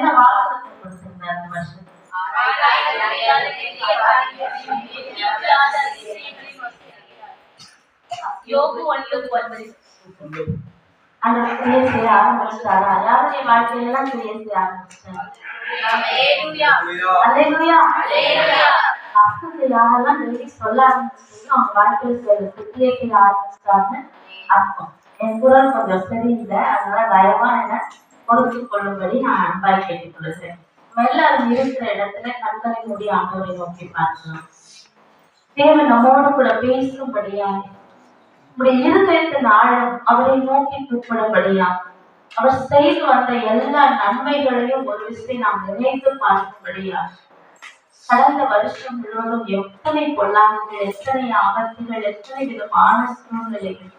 என்ன கொடுத்திருந்தார் அந்த வருஷம்? யோகு ஒன்பது அந்த கிரியை செய்ய ஆரம்பிச்சிட்டாரா யாருடைய வாழ்க்கையெல்லாம் கிரியை செய்ய ஆரம்பிச்சாங்க அல்லேலூயா. யாரெல்லாம் சொல்ல ஆரம்பிச்சு அவங்க வாழ்க்கையில் சில கிரியை செய்ய ஆரம்பிச்சிட்டாருன்னு அர்த்தம். என் குரல் கொஞ்சம் சரியில்லை. அதனால தயவா என்ன? பொறுத்து கொள்ளும்படி நான் அன்பாய் கேட்டுக்கொள்கிறேன் நம்ம எல்லாரும் இருக்கிற இடத்துல கண்களை மூடி ஆண்டவரை நோக்கி பார்க்கலாம். தேவன் நம்மோடு கூட பேசும்படியா? நம்முடைய இருதயத்தின் ஆழம் அவரை நோக்கி கூப்பிடும்படியா? அவர் செய்து வந்த எல்லா நன்மைகளையும் ஒரு விசை நாம் நினைத்து பார்க்கும்படியா? கடந்த வருஷம் முழுவதும் எத்தனை பொல்லாங்குகள் எத்தனை ஆபத்துகள் எத்தனை விதமான சூழ்நிலைகள்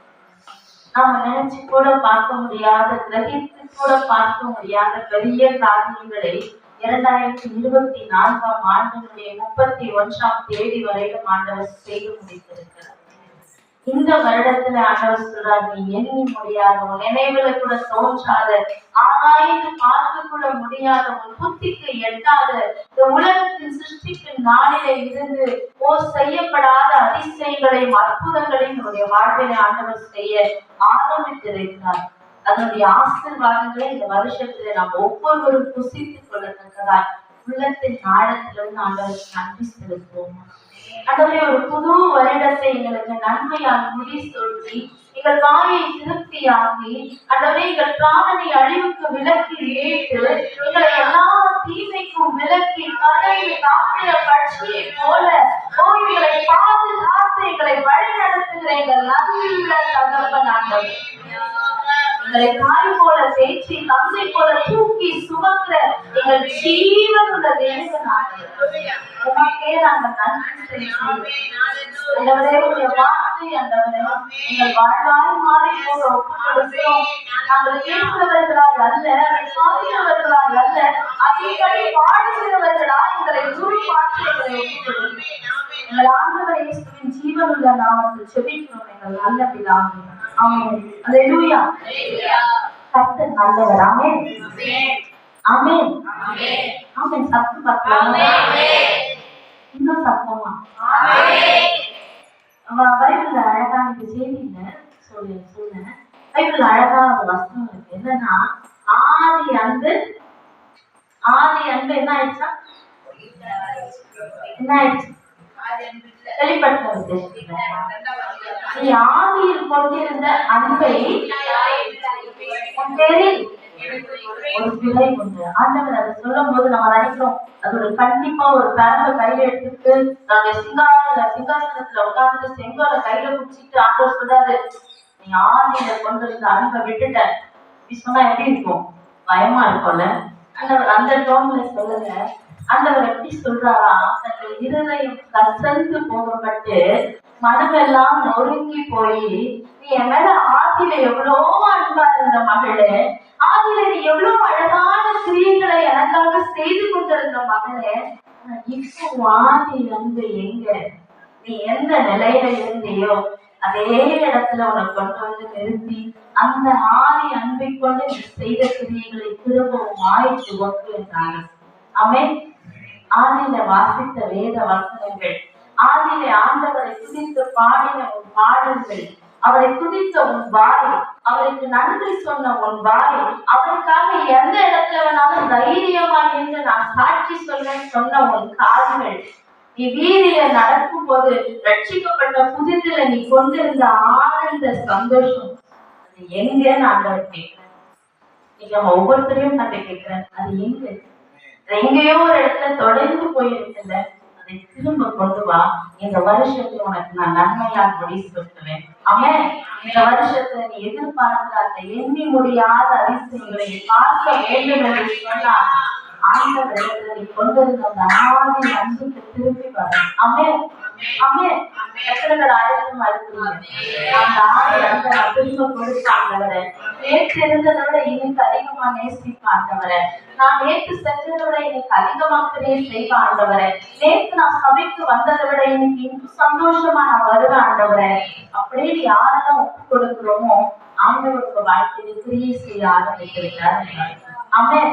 நாம நினைச்சு கூட பார்க்க முடியாத கிரகித்து கூட பார்க்க முடியாத பெரிய காரியங்களை இரண்டாயிரத்தி இருபத்தி நான்காம் ஆண்டினுடைய முப்பத்தி ஒன்றாம் தேதி வரையிலும் ஆண்டவர் செய்து முடித்திருக்கிறார். இந்த வருடத்துல ஆண்டவர் சொல்றாரு நீ எண்ணி முடியாத உன் நினைவுல கூட தோன்றாத ஆராய்ந்து பார்க்க கூட முடியாத உன் புத்திக்கு எட்டாத இந்த உலகத்தின் சிருஷ்டிக்கு நாளில இருந்து ஓ செய்யப்படாத அதிசயங்களையும் அற்புதங்களையும் நம்முடைய வாழ்வில ஆண்டவர் செய்ய ஆரம்பித்திருக்கிறார். அதனுடைய ஆசிர்வாதங்களை இந்த வருஷத்துல நாம் ஒவ்வொருவரும் புசித்துக் கொள்ளத்தக்கதாய் உள்ளத்தின் ஆழத்திலிருந்து ஆண்டவருக்கு நன்றி செலுத்துவோம். ஆண்டவரே ஒரு புது வருடத்தை எங்களுக்கு நன்மையால் முடி சொல்லி எங்கள் வாயை திருப்தியாக்கி ஆண்டவரே எங்கள் பிராணனை அழிவுக்கு விலக்கி ஏற்று எங்களை எல்லா தீமைக்கும் விலக்கி கடை காக்கிற பட்சியை போல நோய்களை பாதுகாத்து எங்களை வழி நடத்துகிற எங்கள் நல்ல தகவல் ஆண்டவர் எங்களை தாய் போல தேய்ச்சி தந்தை போல தூக்கி சுமக்கிற எங்கள் ஜீவன் உள்ள ஆண்டவர் உமக்கே நாங்கள் நன்றி ஆண்டவரே உடைய வார்த்தை ஆண்டவரே எங்கள் வாழ்வாய் மாறி போக ஒப்புக் கொடுக்கிறோம் நாங்கள் அல்ல அல்ல எங்களை ஆண்டவரை ஜீவனுள்ள நாமத்தில் செபிக்கிறோம் எங்கள் நல்ல பிதாவே. கர்த்தர் நல்லவர். ஆமென். ஆமென். ஆமென். சத்தம் பார்க்கலாம்? இன்னும் சத்தமா? பைபிள்ல அழகா இந்த செய்தியில சொல்லு பைபிள்ல அழகா ஒரு வசனம் இருக்கு. என்னன்னா ஆதி அன்பு ஆதி அன்பு என்ன ஆயிடுச்சா? என்ன ஆயிடுச்சு? வெளிப்படுத்த நீ கொண்டிருந்த அன்பை உன் பேரில் ஒரு பிழை உண்டு. ஆண்டவர் அதை சொல்லும் போது நம்ம நினைக்கிறோம் அது ஒரு கண்டிப்பா ஒரு பேரவை கையில எடுத்துட்டு நாங்க சிங்கார சிங்காசனத்துல உட்கார்ந்து செங்கோல கையில குடிச்சிட்டு ஆண்டவர் சொல்றாரு நீ ஆதியில கொண்டு இருந்த அன்பை விட்டுட்ட. நீ சொன்னா எப்படி இருக்கும்? பயமா இருக்கும்ல? ஆண்டவர் அந்த டோன்ல சொல்லுங்க. ஆண்டவர் எப்படி சொல்றாரா? தங்கள் இருதயம் கசந்து போகப்பட்டு மனமெல்லாம் நொறுங்கி போய் நீ என் மேல ஆதியில எவ்வளோ அன்பா இருந்த மகளே ஆதியில நீ எவ்வளவு அழகான கிரியைகளை எனக்காக செய்து கொண்டிருந்த மகளே இப்போ ஆதி அன்பு எங்க? நீ எந்த நிலையில இருந்தியோ அதே இடத்துல உனக்கு கொண்டு வந்து நிறுத்தி அந்த ஆதி அன்பை கொண்டு நீ செய்த கிரியைகளை திரும்பவும் ஆயிட்டு ஒன்று என்றாங்க ஆமென். ஆதியில வாசித்த வேத வசனங்கள் ஆதியிலே ஆண்டவரை துதித்து பாடின உன் பாடல்கள் அவரை துதித்த உன் வாய் அவருக்கு நன்றி சொன்ன உன் வாய் அவருக்காக எந்த இடத்துல வேணாலும் தைரியமா நின்று நான் சாட்சி சொல்றேன் சொன்ன உன் கால்கள். நீ வீதியில நடக்கும் போது ரட்சிக்கப்பட்ட புதிதில நீ கொண்டிருந்த ஆனந்த சந்தோஷம். அது எங்க ஆண்டவர் கேட்கிறேன் நீங்க நம்ம ஒவ்வொருத்தரையும் நான் கேட்கிறேன் அது எங்க? எங்கேயோ ஒரு இடத்துல தொடர்ந்து போயிருக்குல்ல அதை திரும்ப கொண்டு வா. இந்த வருஷத்துல உனக்கு நான் நன்மையாக முடி சொல்லுவேன் அவன் இந்த வருஷத்துல நீ எதிர்பார்க்காத எண்ணி முடியாத அதிசயங்களை பார்க்க வேண்டும் என்று சொன்னான் ஆண்டவர் இடத்துல நீ கொண்டிருந்த அந்த திரும்பி வர ஆமென் ஆமென் அந்த ஆதி அன்பை நான் கொடுத்த நேற்று இருந்ததை விட இன்னைக்கு அதிகமா நேசிப்ப நான் நேற்று செஞ்சதை இன்னைக்கு அதிகமா செய்வ நேற்று நான் சபைக்கு வந்ததை விட இன்னைக்கு இன்னும் சந்தோஷமா நான் வருவேன் ஆண்டவரே அப்படின்னு யாரெல்லாம் ஒப்பு கொடுக்கிறோமோ ஆண்டவருக்கு வாழ்க்கையில் கிரியை செய்ய ஆரம்பித்திருக்கிறார் ஆமென்.